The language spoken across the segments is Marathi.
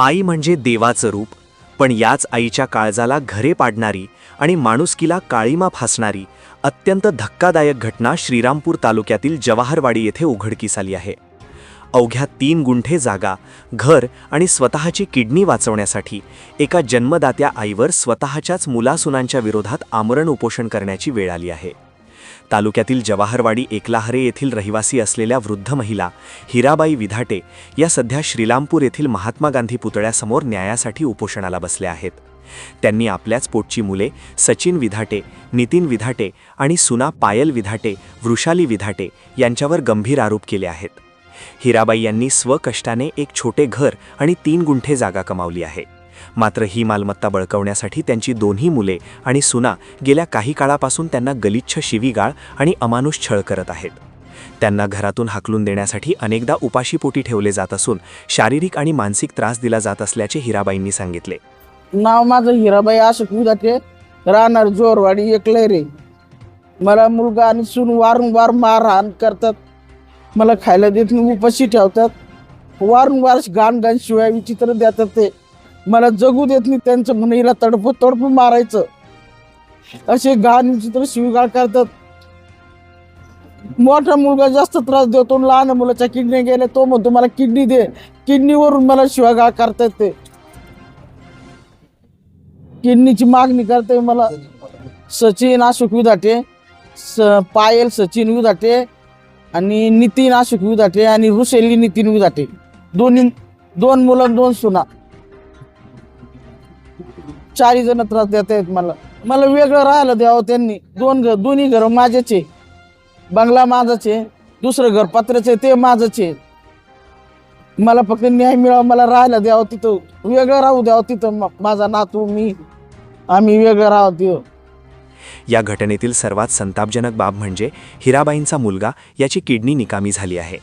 आई म्हणजे देवाचं रूप पण याच आईच्या काळजाला घरे पाडणारी आणि माणुसकीला काळीमा फासणारी अत्यंत धक्कादायक घटना श्रीरामपूर तालुक्यातील जवाहरवाडी येथे उघडकीस आली आहे. अवघ्या तीन गुंठे जागा घर आणि स्वतःची किडनी वाचवण्यासाठी एका जन्मदात्या आईवर स्वतःच्याच मुलासुनांच्या विरोधात आमरण उपोषण करण्याची वेळ आली आहे. तालुक्यातील जवाहरवाडी एकलाहरे येथील रहिवासी असलेल्या वृद्ध महिला हिराबाई विधाटे या सध्या श्रीरामपूर येथील महात्मा गांधी पुतळ्यासमोर न्यायासाठी उपोषणाला बसल्या आहेत. त्यांनी आपल्याच पोटची मुले सचिन विधाटे नितीन विधाटे आणि सुना पायल विधाटे वृषाली विधाटे यांच्यावर गंभीर आरोप केले आहेत. हिराबाई यांनी स्वकष्टाने एक छोटे घर आणि तीन गुंठे जागा कमावली आहे. मात्र ही मालमत्ता बळकवण्यासाठी त्यांची दोन्ही मुले आणि सुना गेल्या काही काळापासून त्यांना गलिच्छ शिवीगाळ आणि अमानुष छळ करत आहेत. त्यांना घरातून हाकलून देण्यासाठी अनेकदा उपाशीपोटी ठेवले जात असून शारीरिक आणि मानसिक त्रास दिला जात असल्याचे हिराबाईंनी सांगितले. नाव माझं हिराबाई अशोक उदाटे राहणार जोरवाडी एकले रे. मला मुलगा आणि सून वारंवार मारहाण करतात. मला खायला देत नाही उपाशी ठेवतात. वारंवार गाण घाण शिवाय विचित्र देतात ते. मला जगू देत नाही त्यांचं म्हणून हिला तडफू तडप मारायचं. असे घाण चित्र शिवगाळ करतात. मोठा मुलगा जास्त त्रास देतो लहान मुलाच्या किडनी गेले तो म्हणतो मला किडनी दे. किडनीवरून मला शिवागाळ करतात ते. किडनीची मागणी करते मला. सचिन अशोक विधाटे स पायल सचिन विधाटे आणि नितीन अशोक विधाटे आणि रुशेली नितीन विधाटे. दोन्ही दोन मुलं दोन सुना. चारी जण त्रास देत आहेत मला. मला वेगळं राहायला द्यावं त्यांनी. दोन घर दोन्ही घर माझ्याचे आहे. बंगला माझाच आहे. दुसरं घर पत्र्याचे ते माझंच आहे. मला फक्त न्याय मिळावा मला राहायला द्यावं तिथं. वेगळं राहू द्यावं तिथं. मा- माझा नातू मी आम्ही वेगळं राहू तिथं या घटनेतील सर्वात संतापजनक बाब म्हणजे हिराबाईंचा मुलगा याची किडनी निकामी झाली आहे.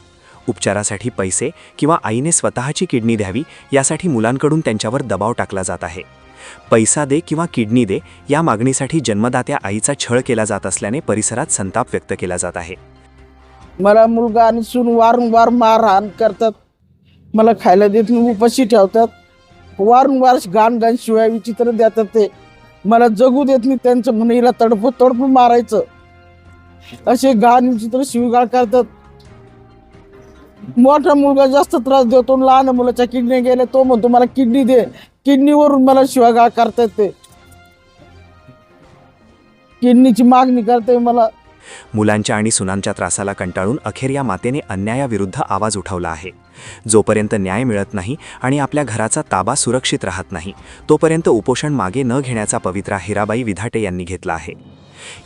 उपचारासाठी पैसे किंवा आईने स्वतःची किडनी द्यावी यासाठी मुलांकडून त्यांच्यावर दबाव टाकला जात आहे. पैसा दे किंवा किडनी दे या मागणीसाठी जन्मदात्या आईचा छळ केला जात असल्याने परिसरात संताप व्यक्त केला जात आहे. मला मुलगा आणि सून वारंवार मारहाण करतात. मला खायला देत नाही उपाशी ठेवतात. वारंवार गाण घाण शिवाय विचित्र देतात ते. मला जगू देत नाही त्यांचं म्हणून तडफू तडफू मारायचं. असे गाण विचित्र शिवगाळ करतात. मोठा मुलगा जास्त त्रास देतो लहान मुलाच्या किडनी गेले तो म्हणतो मला किडनी दे. किडनीवरून मला शिवागाळ करतायत ते किडनीची मागणी करते मला. मुलांच्या आणि सुनांच्या त्रासाला कंटाळून अखेर या मातेने अन्यायाविरुद्ध आवाज उठवला आहे. जोपर्यंत न्याय मिळत नाही आणि आपल्या घराचा ताबा सुरक्षित राहत नाही तोपर्यंत उपोषण मागे न घेण्याचा पवित्रा हिराबाई विधाटे यांनी घेतला आहे.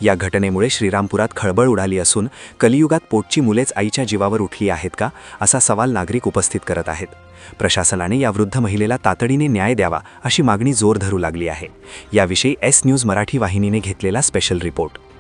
या घटनेमुळे श्रीरामपुरात खळबळ उडाली असून कलियुगात पोटची मुलेच आईच्या जीवावर उठली आहेत का असा सवाल नागरिक उपस्थित करत आहेत. प्रशासनाने या वृद्ध महिलेला तातडीने न्याय द्यावा अशी मागणी जोर धरू लागली आहे. याविषयी एस न्यूज मराठी वाहिनीने घेतलेला स्पेशल रिपोर्ट.